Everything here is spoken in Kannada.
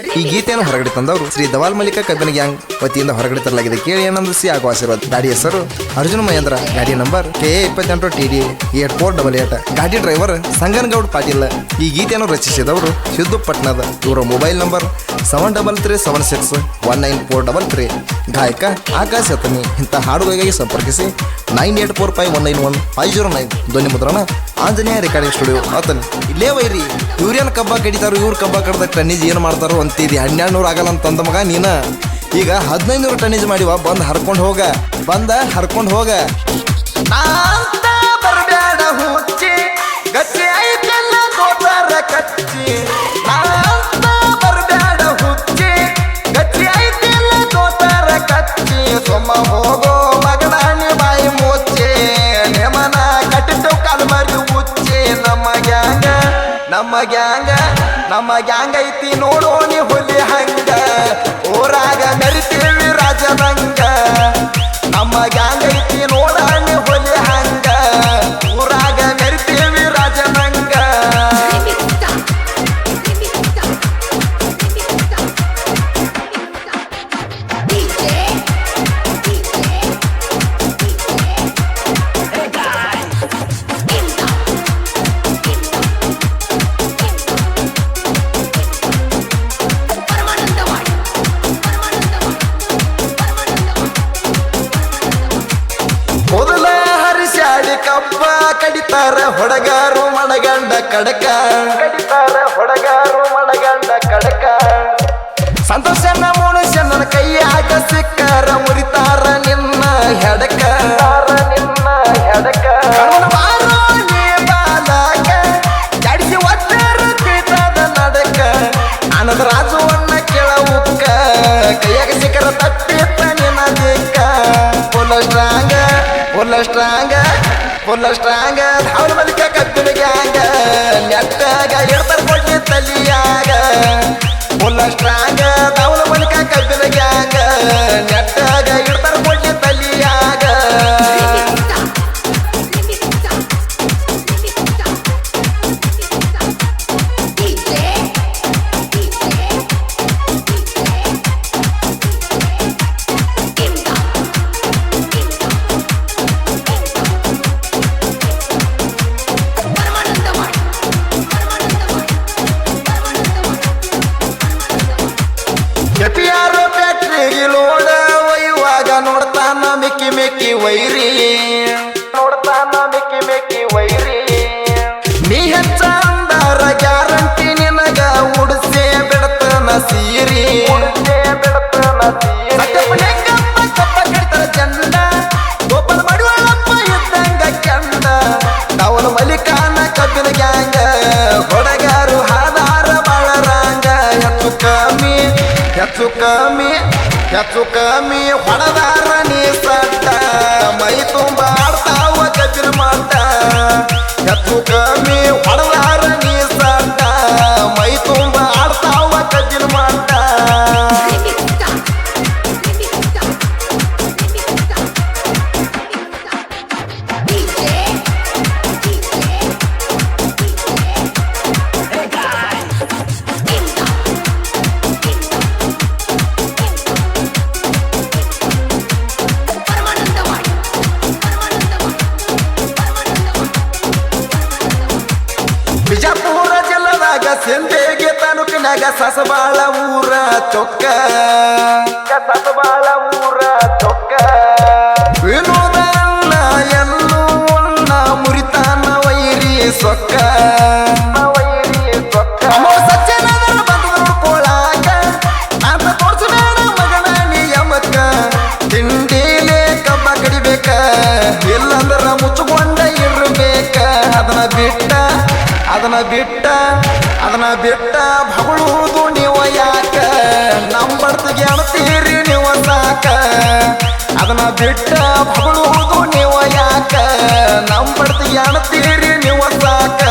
ಈ ಗೀತೆಯನ್ನು ಹೊರಗಡೆ ತಂದವರು ಶ್ರೀ ದವಾಲ್ ಮಲ್ಲಿಕ ಕಬ್ಬಿನ ಗ್ಯಾಂಗ್ ವತಿಯಿಂದ ಹೊರಗಡೆ ತರಲಾಗಿದೆ. ಕೇಳಿ ಆನಂದಿಸಿ ಆಗುವ ಆಶೀರ್ವಾದ. ಗಾಡಿ ಹೆಸರು ಅರ್ಜುನ್ ಮಹೇಂದ್ರ, ಗಾಡಿ ನಂಬರ್ ಕೆ ಎ ಇಪ್ಪತ್ತೆಂಟು T D eight four double eight ಗಾಡಿ ಡ್ರೈವರ್ ಸಂಗನಗೌಡ ಪಾಟೀಲ್. ಈ ಗೀತೆಯನ್ನು ರಚಿಸಿದವರು ಸಿದ್ದು ಪಟ್ನದ. ಇವರ mobile number seven double three seven six one nine four double three ಗಾಯಕ ಆಕಾಶ್ ಅತನಿ ಇಂಥ ಹಾಡುಗಳಿಗಾಗಿ ಸಂಪರ್ಕಿಸಿ nine eight four five one nine one five zero nine ಧ್ವನಿ ಮುದ್ರಣ ಆಂಜನೇಯ ರೆಕಾರ್ಡಿಂಗ್ ಸ್ಟುಡಿಯೋ. ಆತನಿ, ಇಲ್ಲೇ ವೈರಿ. ಇವ್ರೇನು ಕಬ್ಬ ಕಡಿತಾರೋ, ಇವ್ರು ಕಬ್ಬ ಕಡ್ದ ಟನ್ನೇಜ್ ಏನು ಮಾಡ್ತಾರೋ ಅಂತೀರಿ ಹನ್ನೆರಡು ನೂರು ಆಗಲ್ಲ ಅಂತಂದ ಮಗ ನೀನ. ಈಗ ಹದಿನೈದು ನೂರು ಟನ್ನೇಜ್ ಮಾಡಿವ, ಬಂದು ಹರ್ಕೊಂಡು ಹೋಗ. ಬಂದ ಹರ್ಕೊಂಡು ಹೋಗ. ನಮ್ಮ ಗ್ಯಾಂಗ ನಮ್ಮ ಗ್ಯಾಂಗ್ ಐತಿ ನೋಡೋ ನೀ ಹುಲಿ ಹಂಗ. ಊರಾಗ ಮೆರಿತೀವಿ ರಾಜದಂಗ ಕಡಿತಾರ ಹೊಡಗಾರು ಮಣಗಂಡ ಕಡಕ. ಕಡಿತಾರ ಹೊಡಗಾರು ಮಣಗಂಡ ಕಡಕ. ಸಂತೋಷನ ಕೈ ಕೈಯಾಗ ಸಿಕ್ಕಾರ ಮುರಿತಾರ. stronger. ಮಿಕ್ಕಿ ಮಿಕ್ಕಿ ವೈರಿ ನೋಡ್ತಾನ ಮಿಕ್ಕಿ ಮೆಕ್ಕಿ ವೈರಿ. ನೀ ಹೆಚ್ಚ ಅಂದಾರ ಗ್ಯಾರಂಟಿ ನಿನಗ ಉಡಿಸೇ ಬಿಡ್ತಾನ ಸೀರಿ. ಬಿಡ್ತಾನ ಚಂದ. ಗೋಪಾಲ ಇದ್ದಂಗ ಚಂದ ಅವನ ಮಲಿಕಾನ ಕಬ್ಬಿನ ಗ್ಯಾಂಗ. ಹೊಡಗಾರು ಹಾದಾರ ಬಾಳರಾಂಗ. ಹೆಚ್ಚು ಕಮ್ಮಿ ಹೆಚ್ಚು ಕಮ್ಮಿ. ಹೆಚ್ಚು ಕಮ್ಮಿ ಹೊಡೆದಾರ ನೀ ಸಟ್ಟ. ಮೈ ತುಂಬ ಆಡ್ತಾವ ಕಬ್ಬಿನ ಮಾಟ ಹೆಚ್ಚು ಕಮ್ಮಿ ಜಿಲ್ಲದಾಗ ತನುಕಿನಾಗ ಸಸಬಾಳ ಊರ ಚೊಕ್ಕ ಸಸಬಾಳ ಊರ ಚೊಕ್ಕ ವಿನೋದ ಅಣ್ಣ ಮುರಿತಾನ ವೈರಿ ಸೊಕ್ಕ ವೈರಿ ಸೊಕ್ಕ ಮಗನ ತಿಂಡಿಲೇ ಇಲ್ಲಂದ್ರ ಮುಚ್ಕೊಂಡ ಇರ್ಬೇಕ. ಅದನ್ನ ಬಿಟ್ಟ ಅದನ್ನ ಬಿಟ್ಟ. ಅದನ್ನ ಬಿಟ್ಟ ಬಗಳುವುದು ನೀವು ಯಾಕ? ನಂಬಡ್ತಿಗೆ ಗೆಳತೀರಿ ನೀವು ಸಾಕ? ಅದನ್ನ ಬಿಟ್ಟ ಬಗಳುವುದು ನೀವು ಯಾಕ? ನಂಬಡ್ತಿಗೆ ಗೆಳತೀರಿ ನೀವು ಸಾಕ?